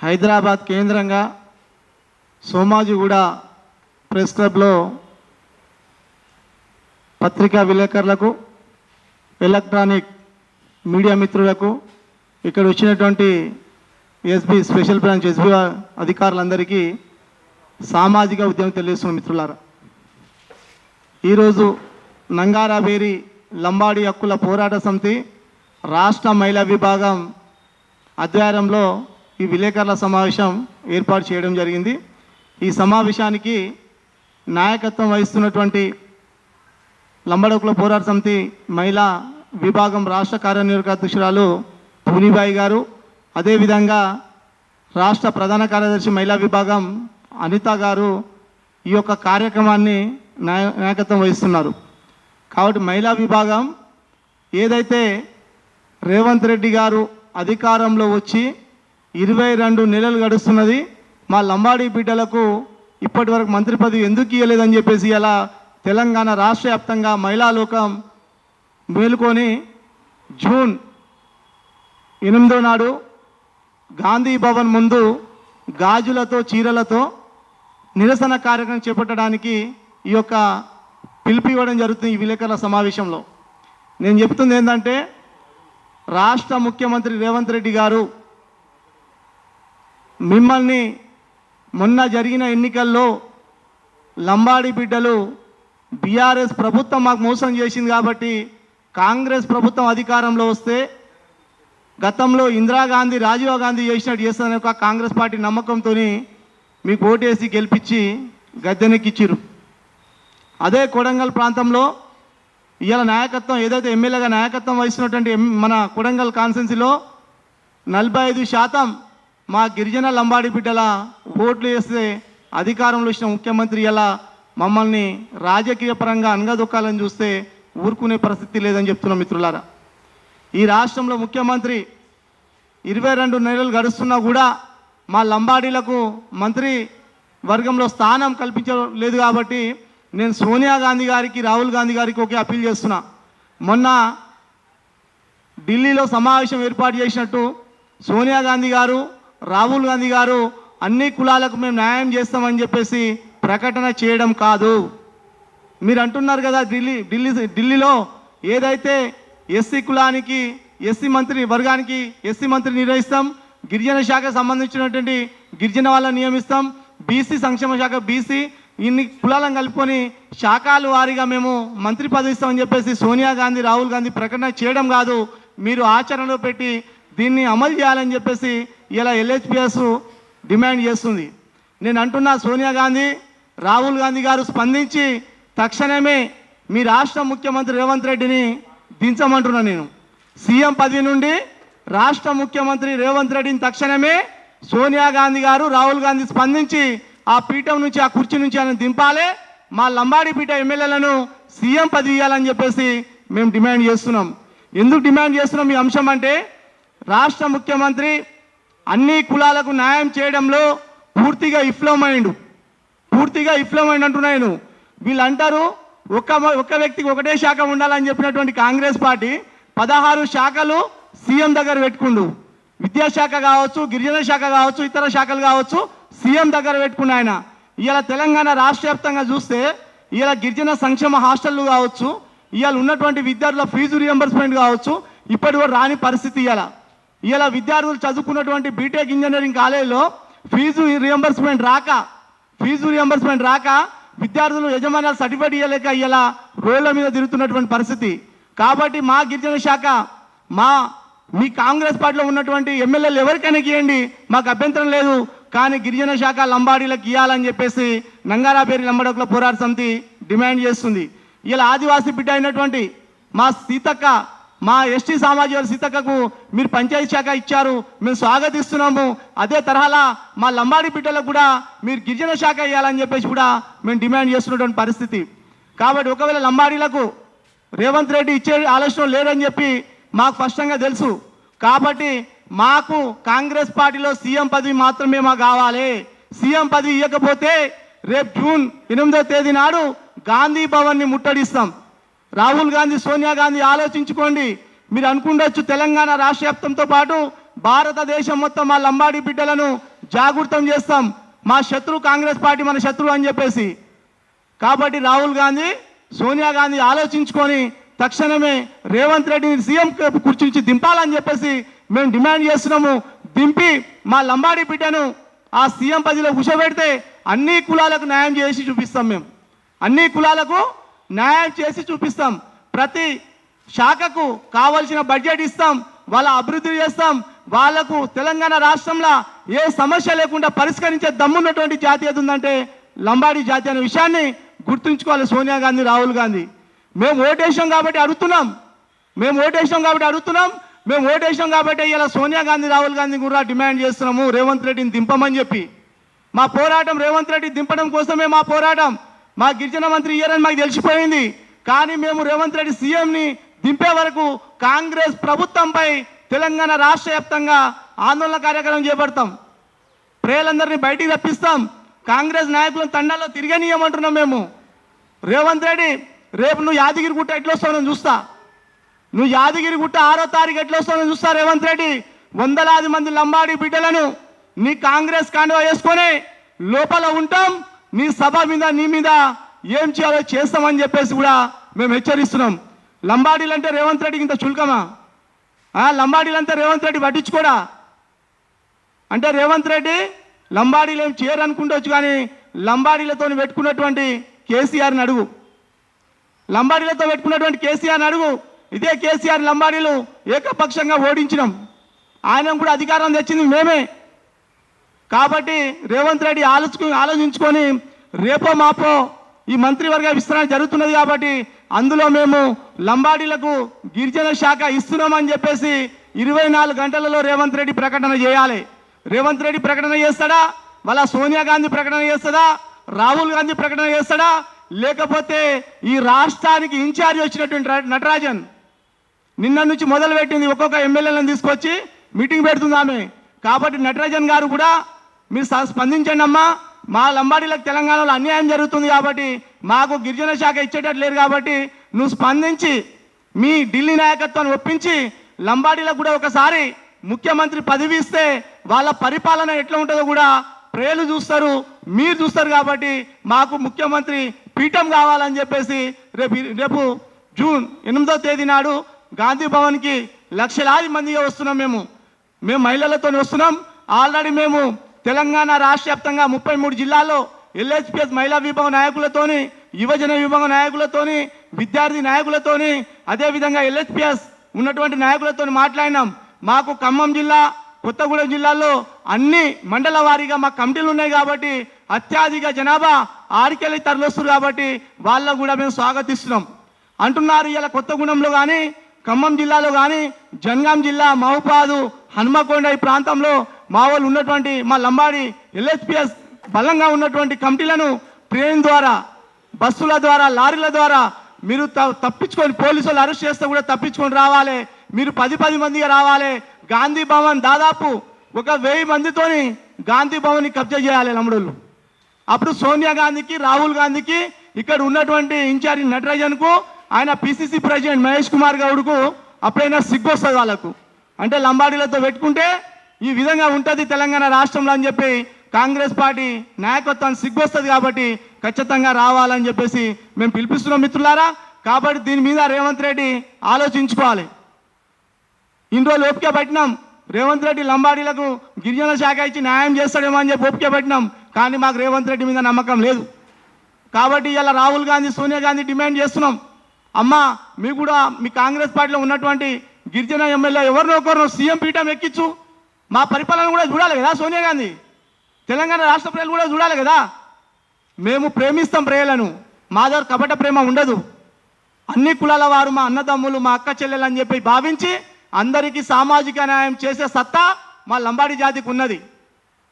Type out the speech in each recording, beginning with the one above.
హైదరాబాద్ కేంద్రంగా సోమాజిగూడ ప్రెస్ క్లబ్లో పత్రికా విలేకరులకు ఎలక్ట్రానిక్ మీడియా మిత్రులకు ఇక్కడ వచ్చినటువంటి ఎస్బి స్పెషల్ బ్రాంచ్ ఎస్బి అధికారులందరికీ సామాజిక ఉద్యమం తెలియజేస్తున్న మిత్రులారా. ఈరోజు నంగారాబేరి లంబాడి హక్కుల పోరాట సమితి రాష్ట్ర మహిళా విభాగం ఆధ్వర్యంలో ఈ విలేకరుల సమావేశం ఏర్పాటు చేయడం జరిగింది. ఈ సమావేశానికి నాయకత్వం వహిస్తున్నటువంటి లంబడకుల పోరాట సమితి మహిళా విభాగం రాష్ట్ర కార్యనిర్వాహక అధ్యక్షురాలు పూనిబాయి గారు అదేవిధంగా రాష్ట్ర ప్రధాన కార్యదర్శి మహిళా విభాగం అనిత గారు ఈ యొక్క కార్యక్రమాన్ని నాయ నాయకత్వం వహిస్తున్నారు. కాబట్టి మహిళా విభాగం ఏదైతే రేవంత్ రెడ్డి గారు అధికారంలో వచ్చి ఇరవై రెండు నెలలు గడుస్తున్నది. మా లంబాడి బిడ్డలకు ఇప్పటి వరకు మంత్రి పదవి ఎందుకు ఇవ్వలేదని చెప్పేసి అలా తెలంగాణ రాష్ట్ర వ్యాప్తంగా మహిళా లోకం మేలుకొని జూన్ ఎనిమిదో నాడు గాంధీ భవన్ ముందు గాజులతో చీరలతో నిరసన కార్యక్రమం చేపట్టడానికి ఈ యొక్క పిలుపు ఇవ్వడం జరుగుతుంది ఈ విలేకరుల సమావేశంలో. నేను చెప్తుంది ఏంటంటే రాష్ట్ర ముఖ్యమంత్రి రేవంత్ రెడ్డి గారు మిమ్మల్ని మొన్న జరిగిన ఎన్నికల్లో లంబాడి బిడ్డలు బీఆర్ఎస్ ప్రభుత్వం మాకు మోసం చేసింది కాబట్టి కాంగ్రెస్ ప్రభుత్వం అధికారంలో వస్తే గతంలో ఇందిరాగాంధీ రాజీవ్ గాంధీ చేసినట్టు చేస్తుందని ఒక కాంగ్రెస్ పార్టీ నమ్మకంతో మీకు ఓటేసి గెలిపించి గద్దెనెక్కిచ్చిరు అదే కొడంగల్ ప్రాంతంలో ఇవాళ నాయకత్వం ఏదైతే ఎమ్మెల్యేగా నాయకత్వం వహిస్తున్నటువంటి మన కొడంగల్ కాన్స్టెన్సీలో నలభై ఐదు శాతం మా గిరిజన లంబాడి బిడ్డల ఓట్లు వేస్తే అధికారంలో వచ్చిన ముఖ్యమంత్రి ఎలా మమ్మల్ని రాజకీయ పరంగా అనగదొక్కాలని చూస్తే ఊరుకునే పరిస్థితి లేదని చెప్తున్న మిత్రులారా. ఈ రాష్ట్రంలో ముఖ్యమంత్రి ఇరవై రెండు నెలలు గడుస్తున్నా కూడా మా లంబాడీలకు మంత్రి వర్గంలో స్థానం కల్పించలేదు కాబట్టి నేను సోనియా గాంధీ గారికి రాహుల్ గాంధీ గారికి ఒకే అప్పీల్ చేస్తున్నా. మొన్న ఢిల్లీలో సమావేశం ఏర్పాటు చేసినట్టు సోనియా గాంధీ గారు రాహుల్ గాంధీ గారు అన్ని కులాలకు మేము న్యాయం చేస్తామని చెప్పేసి ప్రకటన చేయడం కాదు. మీరు అంటున్నారు కదా ఢిల్లీ ఢిల్లీ ఢిల్లీలో ఏదైతే ఎస్సీ కులానికి ఎస్సీ మంత్రి వర్గానికి ఎస్సీ మంత్రి నిర్వహిస్తాం గిరిజన శాఖ సంబంధించినటువంటి గిరిజన వాళ్ళని నియమిస్తాం బీసీ సంక్షేమ శాఖ బీసీ ఇన్ని కులాలను కలుపుకొని శాఖల వారీగా మేము మంత్రి పదవి ఇస్తామని చెప్పేసి సోనియా గాంధీ రాహుల్ గాంధీ ప్రకటన చేయడం కాదు. మీరు ఆచరణలో పెట్టి దీన్ని అమలు చేయాలని చెప్పేసి ఇలా ఎల్హెచ్పిఎస్ డిమాండ్ చేస్తుంది. నేను అంటున్నా సోనియా గాంధీ రాహుల్ గాంధీ గారు స్పందించి తక్షణమే మీ రాష్ట్ర ముఖ్యమంత్రి రేవంత్ రెడ్డిని దించమంటున్నా నేను. సీఎం పదవి నుండి రాష్ట్ర ముఖ్యమంత్రి రేవంత్ రెడ్డిని తక్షణమే సోనియా గాంధీ గారు రాహుల్ గాంధీ స్పందించి ఆ పీఠం నుంచి ఆ కుర్చీ నుంచి ఆయన దింపాలి. మా లంబాడి పీఠ ఎమ్మెల్యేలను సీఎం పదవి ఇవ్వాలని చెప్పేసి మేము డిమాండ్ చేస్తున్నాం. ఎందుకు డిమాండ్ చేస్తున్నాం ఈ అంశం అంటే రాష్ట్ర ముఖ్యమంత్రి అన్ని కులాలకు న్యాయం చేయడంలో పూర్తిగా విఫలమైండు. పూర్తిగా విఫలమైంది అంటున్నాను వీళ్ళు అంటారు ఒక్క ఒక్క వ్యక్తికి ఒకటే శాఖ ఉండాలని చెప్పినటువంటి కాంగ్రెస్ పార్టీ పదహారు శాఖలు సీఎం దగ్గర పెట్టుకుండు. విద్యాశాఖ కావచ్చు గిరిజన శాఖ కావచ్చు ఇతర శాఖలు కావచ్చు సీఎం దగ్గర పెట్టుకున్న ఆయన. ఇవాళ తెలంగాణ రాష్ట్ర వ్యాప్తంగా చూస్తే ఇలా గిరిజన సంక్షేమ హాస్టళ్ళు కావచ్చు ఇవాళ ఉన్నటువంటి విద్యార్థుల ఫీజు రియంబర్స్మెంట్ కావచ్చు ఇప్పటి కూడా రాని పరిస్థితి ఇవాళ ఇలా విద్యార్థులు చదువుకున్నటువంటి బీటెక్ ఇంజనీరింగ్ కాలేజీలో ఫీజు రియంబర్స్మెంట్ రాక ఫీజు రియంబర్స్మెంట్ రాక విద్యార్థులు యజమానులు సర్టిఫికేట్ ఇవ్వలేక ఇలా రోడ్ల మీద తిరుగుతున్నటువంటి పరిస్థితి. కాబట్టి మా గిరిజన శాఖ మా మీ కాంగ్రెస్ పార్టీలో ఉన్నటువంటి ఎమ్మెల్యేలు ఎవరికైనా ఇవ్వండి మాకు అభ్యంతరం లేదు. కానీ గిరిజన శాఖ లంబాడీలకు ఇవ్వాలని చెప్పేసి నంగారాపేరి లంబాడకుల పోరాట సమితి డిమాండ్ చేస్తుంది. ఇలా ఆదివాసీ బిడ్డ అయినటువంటి మా సీతక్క మా ఎస్టీ సామాజిక వర్గ సీతక్కకు మీరు పంచాయతీ శాఖ ఇచ్చారు మేము స్వాగతిస్తున్నాము. అదే తరహాలా మా లంబాడి బిడ్డలకు కూడా మీరు గిరిజన శాఖ ఇవ్వాలని చెప్పేసి కూడా మేము డిమాండ్ చేస్తున్నటువంటి పరిస్థితి. కాబట్టి ఒకవేళ లంబాడీలకు రేవంత్ రెడ్డి ఇచ్చే ఆలోచన లేదని చెప్పి మాకు స్పష్టంగా తెలుసు. కాబట్టి మాకు కాంగ్రెస్ పార్టీలో సీఎం పదవి మాత్రమే మాకు కావాలి. సీఎం పదవి ఇవ్వకపోతే రేపు జూన్ ఎనిమిదో తేదీ నాడు గాంధీ భవన్ని ముట్టడిస్తాం. రాహుల్ గాంధీ సోనియా గాంధీ ఆలోచించుకోండి. మీరు అనుకుండొచ్చు తెలంగాణ రాష్ట్ర వ్యాప్తంతో పాటు భారతదేశం మొత్తం మా లంబాడి బిడ్డలను జాగృతం చేస్తాం. మా శత్రు కాంగ్రెస్ పార్టీ మన శత్రువు అని చెప్పేసి. కాబట్టి రాహుల్ గాంధీ సోనియా గాంధీ ఆలోచించుకొని తక్షణమే రేవంత్ రెడ్డిని సీఎం కుర్చీ నుంచి దింపాలని చెప్పేసి మేము డిమాండ్ చేస్తున్నాము. దింపి మా లంబాడి బిడ్డను ఆ సీఎం పదిలో కూర్చోబెడితే అన్ని కులాలకు న్యాయం చేసి చూపిస్తాం మేము. అన్ని కులాలకు న్యాయం చేసి చూపిస్తాం. ప్రతి శాఖకు కావలసిన బడ్జెట్ ఇస్తాం. వాళ్ళ అభివృద్ధి చేస్తాం. వాళ్ళకు తెలంగాణ రాష్ట్రంలో ఏ సమస్య లేకుండా పరిష్కరించే దమ్మున్నటువంటి జాతి ఏది ఉందంటే లంబాడీ జాతి అనే విషయాన్ని గుర్తుంచుకోవాలి సోనియా గాంధీ రాహుల్ గాంధీ. మేము ఓటేసాం కాబట్టి అడుగుతున్నాం. మేము ఓటేసాం కాబట్టి అడుగుతున్నాం. మేము ఓటేసాం కాబట్టి ఇలా సోనియా గాంధీ రాహుల్ గాంధీ కూడా డిమాండ్ చేస్తున్నాము. రేవంత్ రెడ్డిని దింపమని చెప్పి. మా పోరాటం రేవంత్ రెడ్డి దింపడం కోసమే మా పోరాటం. మా గిరిజన మంత్రి ఇయ్యారని మాకు తెలిసిపోయింది. కానీ మేము రేవంత్ రెడ్డి సీఎంని దింపే వరకు కాంగ్రెస్ ప్రభుత్వంపై తెలంగాణ రాష్ట్ర వ్యాప్తంగా ఆందోళన కార్యక్రమం చేపడతాం. ప్రజలందరినీ బయటికి రప్పిస్తాం కాంగ్రెస్ నాయకులను తండాల్లో తిరగనీయమంటున్నాం మేము. రేవంత్ రెడ్డి రేపు నువ్వు యాదగిరి గుట్ట ఎట్లా వస్తావు నేను చూస్తా. నువ్వు యాదగిరి గుట్ట ఆరో తారీఖు ఎట్లా వస్తావు నేను చూస్తా రేవంత్ రెడ్డి. వందలాది మంది లంబాడి బిడ్డలను నీ కాంగ్రెస్ కాండవ వేసుకొని లోపల ఉంటాం. నీ సభ మీద నీ మీద ఏం చేయాలో చేస్తామని చెప్పేసి కూడా మేము హెచ్చరిస్తున్నాం. లంబాడీలు అంటే రేవంత్ రెడ్డికి ఇంత చుల్కమా? లంబాడీలు అంటే రేవంత్ రెడ్డి పట్టించుకోడా అంటే రేవంత్ రెడ్డి లంబాడీలు ఏం చేయరనుకుంటొచ్చు కానీ లంబాడీలతో పెట్టుకున్నటువంటి కేసీఆర్ని అడుగు. లంబాడీలతో పెట్టుకున్నటువంటి కేసీఆర్ని అడుగు. ఇదే కేసీఆర్ లంబాడీలు ఏకపక్షంగా ఓడించినాం. ఆయన కూడా అధికారం తెచ్చింది మేమే. కాబట్టి రేవంత్ రెడ్డి ఆలోచుకు ఆలోచించుకొని రేపో మాపో ఈ మంత్రివర్గ విస్తరణ జరుగుతున్నది కాబట్టి అందులో మేము లంబాడీలకు గిరిజన శాఖ ఇస్తున్నామని చెప్పేసి ఇరవై నాలుగు గంటలలో రేవంత్ రెడ్డి ప్రకటన చేయాలి. రేవంత్ రెడ్డి ప్రకటన చేస్తాడా? వాళ్ళ సోనియా గాంధీ ప్రకటన చేస్తాడా? రాహుల్ గాంధీ ప్రకటన చేస్తాడా? లేకపోతే ఈ రాష్ట్రానికి ఇన్ఛార్జ్ వచ్చినటువంటి నటరాజన్ నిన్న నుంచి మొదలు పెట్టింది ఒక్కొక్క ఎమ్మెల్యేలను తీసుకొచ్చి మీటింగ్ పెడుతుంది ఆమె. కాబట్టి నటరాజన్ గారు కూడా మీరు స్పందించండి అమ్మా. మా లంబాడీలకు తెలంగాణలో అన్యాయం జరుగుతుంది కాబట్టి మాకు గిరిజన శాఖ ఇచ్చేటట్టు లేరు కాబట్టి నువ్వు స్పందించి మీ ఢిల్లీ నాయకత్వాన్ని ఒప్పించి లంబాడీలకు కూడా ఒకసారి ముఖ్యమంత్రి పదవి ఇస్తే వాళ్ళ పరిపాలన ఎట్లా ఉంటుందో కూడా ప్రజలు చూస్తారు మీరు చూస్తారు కాబట్టి మాకు ముఖ్యమంత్రి పీఠం కావాలని చెప్పేసి రేపు రేపు జూన్ ఎనిమిదో తేదీ నాడు గాంధీ భవన్కి లక్షలాది మందిగా వస్తున్నాం మేము. మేము మహిళలతో వస్తున్నాం. ఆల్రెడీ మేము తెలంగాణ రాష్ట్ర వ్యాప్తంగా ముప్పై మూడు జిల్లాల్లో ఎల్హెచ్పిఎస్ మహిళా విభాగం నాయకులతోని యువజన విభాగం నాయకులతోని విద్యార్థి నాయకులతోని అదేవిధంగా ఎల్హెచ్పిఎస్ ఉన్నటువంటి నాయకులతో మాట్లాడినాం. మాకు ఖమ్మం జిల్లా కొత్తగూడెం జిల్లాలో అన్ని మండల వారీగా మా కమిటీలు ఉన్నాయి కాబట్టి అత్యధిక జనాభా ఆడికెళ్ళి తరలిస్తారు కాబట్టి వాళ్ళకు కూడా మేము స్వాగతిస్తున్నాం. అంటున్నారు ఇలా కొత్తగూడెంలో కానీ ఖమ్మం జిల్లాలో కానీ జనగాం జిల్లా మహుపాదు హనుమకొండ ఈ ప్రాంతంలో మా వాళ్ళు ఉన్నటువంటి మా లంబాడి ఎల్ఎస్పిఎస్ బలంగా ఉన్నటువంటి కమిటీలను ట్రైన్ ద్వారా బస్సుల ద్వారా లారీల ద్వారా మీరు త- తప్పించుకొని పోలీసులు అరెస్ట్ చేస్తే కూడా తప్పించుకొని రావాలి. మీరు పది పది మందిగా రావాలి. గాంధీ భవన్ దాదాపు ఒక వెయ్యి మందితోని గాంధీ భవన్ని కబ్జా చేయాలి లమ్ముడోళ్ళు అప్పుడు సోనియా గాంధీకి రాహుల్ గాంధీకి ఇక్కడ ఉన్నటువంటి ఇన్ఛార్జి నటరాజన్కు ఆయన పిసిసి ప్రెసిడెంట్ మహేష్ కుమార్ గౌడ్కు అప్పుడైనా సిగ్గు వస్తుంది వాళ్ళకు. అంటే లంబాడీలతో పెట్టుకుంటే ఈ విధంగా ఉంటుంది తెలంగాణ రాష్ట్రంలో అని చెప్పి కాంగ్రెస్ పార్టీ నాయకత్వం సిగ్గు వస్తుంది కాబట్టి ఖచ్చితంగా రావాలని చెప్పేసి మేము పిలిపిస్తున్నాం మిత్రులారా. కాబట్టి దీని మీద రేవంత్ రెడ్డి ఆలోచించుకోవాలి. ఇన్ని రోజులు ఓపిక పట్టినాం రేవంత్ రెడ్డి లంబాడీలకు గిరిజన శాఖ ఇచ్చి న్యాయం చేస్తాడేమో అని చెప్పి ఓపిక పట్టినాం కానీ మాకు రేవంత్ రెడ్డి మీద నమ్మకం లేదు. కాబట్టి ఇలా రాహుల్ గాంధీ సోనియా గాంధీ డిమాండ్ చేస్తున్నాం. అమ్మా మీ కూడా మీ కాంగ్రెస్ పార్టీలో ఉన్నటువంటి గిరిజన ఎమ్మెల్యే ఎవరినో ఒకరినో సీఎం పీఠం ఎక్కించు. మా పరిపాలన కూడా చూడాలి కదా సోనియా గాంధీ. తెలంగాణ రాష్ట్ర ప్రజలు కూడా చూడాలి కదా. మేము ప్రేమిస్తాం ప్రజలను. మా దగ్గర కపట ప్రేమ ఉండదు. అన్ని కులాల వారు మా అన్నదమ్ములు మా అక్క చెల్లెలు అని చెప్పి భావించి అందరికీ సామాజిక న్యాయం చేసే సత్తా మా లంబాడి జాతికి ఉన్నది.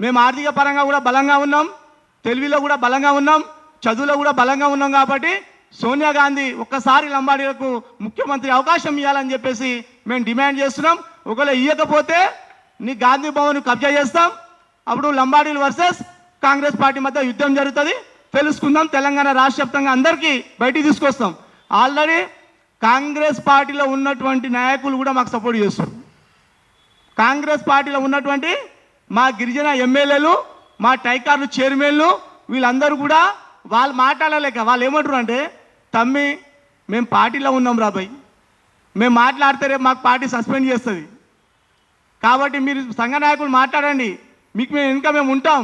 మేము ఆర్థిక పరంగా కూడా బలంగా ఉన్నాం. తెలివిలో కూడా బలంగా ఉన్నాం. చదువులో కూడా బలంగా ఉన్నాం కాబట్టి సోనియా గాంధీ ఒక్కసారి లంబాడీలకు ముఖ్యమంత్రి అవకాశం ఇవ్వాలని చెప్పేసి మేము డిమాండ్ చేస్తున్నాం. ఒకవేళ ఇవ్వకపోతే నీ గాంధీ భవన్ కబ్జా చేస్తాం. అప్పుడు లంబాడీలు వర్సెస్ కాంగ్రెస్ పార్టీ మధ్య యుద్ధం జరుగుతుంది. తెలుసుకుందాం తెలంగాణ రాష్ట్ర వ్యాప్తంగా అందరికీ బయటికి తీసుకొస్తాం. ఆల్రెడీ కాంగ్రెస్ పార్టీలో ఉన్నటువంటి నాయకులు కూడా మాకు సపోర్ట్ చేస్తారు. కాంగ్రెస్ పార్టీలో ఉన్నటువంటి మా గిరిజన ఎమ్మెల్యేలు మా టైకార్లు చైర్మన్లు వీళ్ళందరూ కూడా వాళ్ళు మాట్లాడలేక వాళ్ళు ఏమంటారు అంటే తమ్మి మేము పార్టీలో ఉన్నాం రాబాయ్ మేము మాట్లాడితే రేపు మాకు పార్టీ సస్పెండ్ చేస్తుంది. కాబట్టి మీరు సంఘ నాయకులు మాట్లాడండి. మీకు మేము ఇంకా మేము ఉంటాం.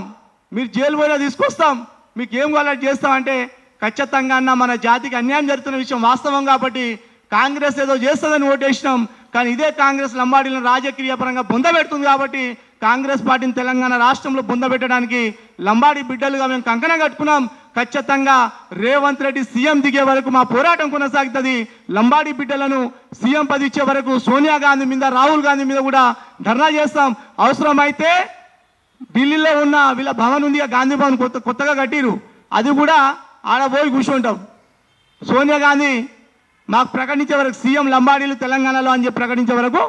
మీరు జైలు పోయినా తీసుకొస్తాం. మీకు ఏం కావాలని చేస్తామంటే ఖచ్చితంగా అన్న మన జాతికి అన్యాయం జరుగుతున్న విషయం వాస్తవం కాబట్టి కాంగ్రెస్ ఏదో చేస్తుందని ఓటేసినాం. కానీ ఇదే కాంగ్రెస్ లంబాడీలను రాజకీయ పరంగా బొందబెడుతుంది కాబట్టి కాంగ్రెస్ పార్టీని తెలంగాణ రాష్ట్రంలో బొందబెట్టడానికి లంబాడి బిడ్డలుగా మేము కంకణం కట్టుకున్నాం. ఖచ్చితంగా రేవంత్ రెడ్డి సీఎం దిగే వరకు మా పోరాటం కొనసాగుతుంది. లంబాడి బిడ్డలను సీఎం పది ఇచ్చే వరకు సోనియా గాంధీ మీద రాహుల్ గాంధీ మీద కూడా ధర్నా చేస్తాం. అవసరమైతే ఢిల్లీలో ఉన్న వీళ్ళ భవన్ ఉంది గాంధీ భవన్ కొత్త కొత్తగా కట్టిరు అది కూడా ఆడ పోయి కూర్చుంటాం. సోనియా గాంధీ మాకు ప్రకటించే వరకు సీఎం లంబాడీలు తెలంగాణలో అని చెప్పి ప్రకటించే వరకు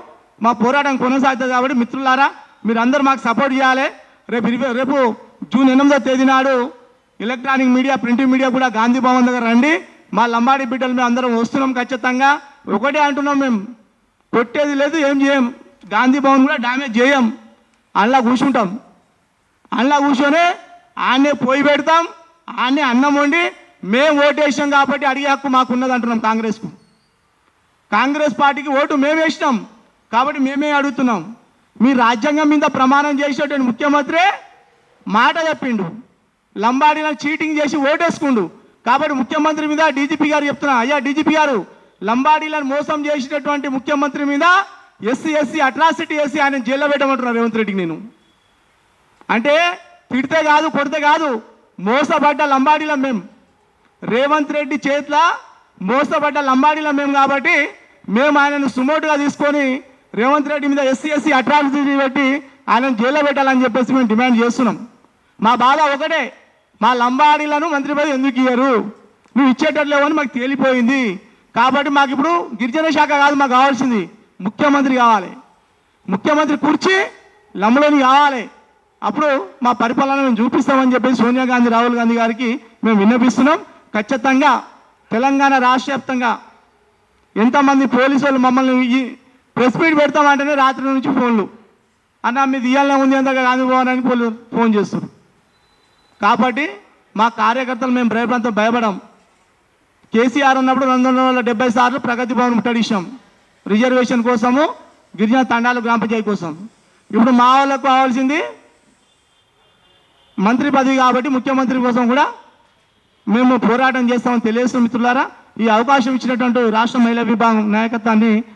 మా పోరాటం కొనసాగుతుంది కాబట్టి మిత్రులారా మీరు అందరూ మాకు సపోర్ట్ చేయాలి. రేపు రేపు జూన్ ఎనిమిదో తేదీ నాడు ఎలక్ట్రానిక్ మీడియా ప్రింట్ మీడియా కూడా గాంధీ భవన్ దగ్గర రండి. మా లంబాడి బిడ్డలు మేము అందరం వస్తున్నాం ఖచ్చితంగా. ఒకటే అంటున్నాం మేము. కొట్టేది లేదు ఏం చేయం. గాంధీ భవన్ కూడా డ్యామేజ్ చేయం. అందులో కూర్చుంటాం. అందులో కూర్చొని ఆయనే పోయి పెడతాం ఆయనే అన్నం వండి మేము ఓటేసాం కాబట్టి అడిగే హక్కు మాకున్నది అంటున్నాం కాంగ్రెస్కు. కాంగ్రెస్ పార్టీకి ఓటు మేము వేసినాం కాబట్టి మేమే అడుగుతున్నాం. మీ రాజ్యాంగం మీద ప్రమాణం చేసేటువంటి ముఖ్యమంత్రి మాట చెప్పిండు. లంబాడీలను చీటింగ్ చేసి ఓటేసుకుండు. కాబట్టి ముఖ్యమంత్రి మీద డీజీపీ గారు చెప్తున్నా అయ్యా డీజీపీ గారు లంబాడీలను మోసం చేసినటువంటి ముఖ్యమంత్రి మీద ఎస్సీ ఎస్సీ అట్రాసిటీ వేసి ఆయన జైల్లో పెట్టమంటున్నారు రేవంత్ రెడ్డికి నేను. అంటే తిడితే కాదు కొడితే కాదు మోసపడ్డ లంబాడీలం మేము రేవంత్ రెడ్డి చేతిలో మోసపడ్డ లంబాడీలం మేము కాబట్టి మేము ఆయనను సుమోటుగా తీసుకొని రేవంత్ రెడ్డి మీద ఎస్సీ ఎస్సీ అట్రాసిటీ పెట్టి ఆయనను జైల్లో పెట్టాలని చెప్పేసి మేము డిమాండ్ చేస్తున్నాం. మా బాధ ఒకటే మా లంబాడీలను మంత్రి పదవి ఎందుకు ఇయ్యరు? నువ్వు ఇచ్చేటట్లేవని మాకు తేలిపోయింది. కాబట్టి మాకు ఇప్పుడు గిరిజన శాఖ కాదు మాకు కావాల్సింది ముఖ్యమంత్రి కావాలి. ముఖ్యమంత్రి కుర్చీ లంబలోని కావాలి. అప్పుడు మా పరిపాలన మేము చూపిస్తామని చెప్పి సోనియా గాంధీ రాహుల్ గాంధీ గారికి మేము విన్నపిస్తున్నాం. ఖచ్చితంగా తెలంగాణ రాష్ట్ర వ్యాప్తంగా ఎంతమంది పోలీసు వాళ్ళు మమ్మల్ని ప్రెస్ మీట్ పెడతామంటేనే రాత్రి నుంచి ఫోన్లు. అన్న మీది ఇయ్యాలనే ఉంది అంత గాంధీ భవన్ అని వాళ్ళు ఫోన్ చేస్తారు కాబట్టి మా కార్యకర్తలు మేము భయపడంతో భయపడం. కేసీఆర్ ఉన్నప్పుడు రెండు వందల డెబ్బై సార్లు ప్రగతి భవన్ ముట్టడిస్తాం రిజర్వేషన్ కోసము గిరిజన తండాలు గ్రామ పంచాయతీ కోసం. ఇప్పుడు మా వాళ్ళకు కావాల్సింది మంత్రి పదవి కాబట్టి ముఖ్యమంత్రి కోసం కూడా మేము పోరాటం చేస్తామని తెలియజేస్తున్న మిత్రులారా ఈ అవకాశం ఇచ్చినటువంటి రాష్ట్ర మహిళా విభాగం నాయకత్వాన్ని